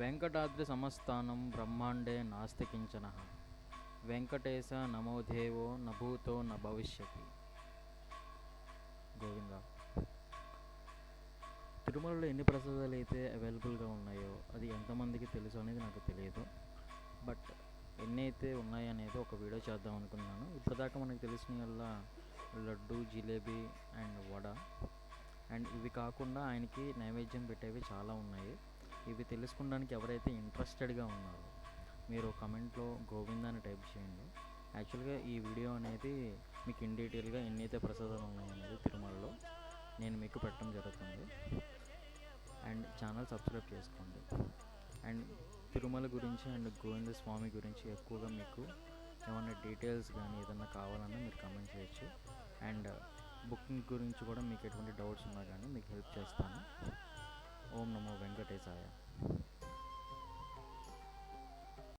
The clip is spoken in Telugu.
వెంకటాద్రి సమస్థానం బ్రహ్మాండే నాస్తికించన. వెంకటేశ నమోదేవో నభూతో న భవిష్యతి. గోవింద. తిరుమలలో ఎన్ని ప్రసాదాలు అయితే అవైలబుల్గా ఉన్నాయో అది ఎంతమందికి తెలుసు అనేది నాకు తెలియదు. బట్ ఎన్ని అయితే ఉన్నాయనేది ఒక వీడియో చేద్దాం అనుకున్నాను. ఇప్పటిదాకా మనకు తెలిసిన లడ్డు జిలేబీ అండ్ వడ. అండ్ ఇవి కాకుండా ఆయనకి నైవేద్యం పెట్టేవి చాలా ఉన్నాయి. ఇవి తెలుసుకోవడానికి ఎవరైతే ఇంట్రెస్టెడ్గా ఉన్నారో మీరు కమెంట్లో గోవింద్ అని టైప్ చేయండి. యాక్చువల్గా ఈ వీడియో అనేది మీకు ఇన్ డీటెయిల్గా ఎన్నైతే ప్రసాదాలు ఉన్నాయనేది తిరుమలలో నేను మీకు పెట్టడం జరుగుతుంది. అండ్ ఛానల్ సబ్స్క్రైబ్ చేసుకోండి. అండ్ తిరుమల గురించి అండ్ గోవింద స్వామి గురించి ఎక్కువగా మీకు ఏమైనా డీటెయిల్స్ కానీ ఏదన్నా కావాలన్నా మీరు కమెంట్ చేయొచ్చు. అండ్ బుకింగ్ గురించి కూడా మీకు ఎటువంటి డౌట్స్ ఉన్నా కానీ మీకు హెల్ప్ చేస్తాను. ఓం నమో వెంకటేశాయ